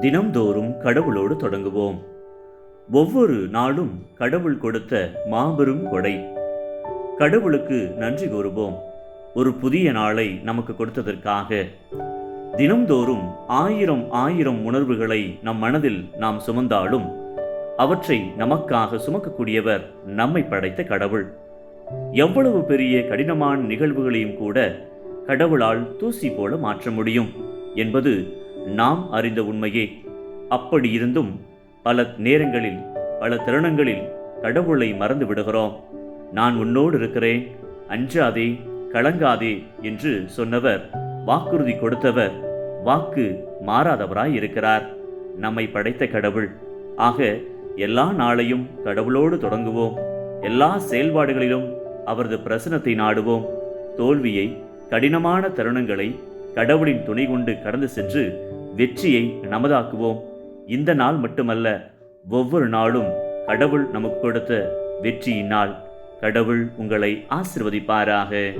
தினம்தோறும் கடவுளோடு தொடங்குவோம். ஒவ்வொரு நாளும் கடவுள் கொடுத்த மாபெரும் கொடை. கடவுளுக்கு நன்றி கூறுவோம். ஒரு புதிய நாளை நமக்கு கொடுத்ததற்காக. தினம்தோறும் ஆயிரம் ஆயிரம் உணர்வுகளை நம் மனதில் நாம் சுமந்தாலும் அவற்றை நமக்காக சுமக்கக்கூடியவர் நம்மை படைத்த கடவுள். எவ்வளவு பெரிய கடினமான நிகழ்வுகளையும் கூட கடவுளால் தூசி போல மாற்ற முடியும் என்பது நாம் அறிந்த உண்மையே. அப்படி இருந்தும் பல நேரங்களில் பல தருணங்களில் கடவுளை மறந்து விடுகிறோம். நான் உன்னோடு இருக்கிறேன் அஞ்சாதே கலங்காதே என்று சொன்னவர் வாக்குறுதி கொடுத்தவர் வாக்கு மாறாதவராய் இருக்கிறார். நம்மை படைத்த கடவுள். ஆக எல்லா நாளையும் கடவுளோடு தொடங்குவோம். எல்லா செயல்பாடுகளிலும் அவரது பிரசனத்தை நாடுவோம். தோல்வியை கடினமான தருணங்களை கடவுளின் துணை கொண்டு கடந்து சென்று வெற்றியை நமதாக்குவோம். இந்த நாள் மட்டுமல்ல ஒவ்வொரு நாளும் கடவுள் நமக்கு கொடுத்த வெற்றியின் நாள். கடவுள் உங்களை ஆசிர்வதிப்பாராக.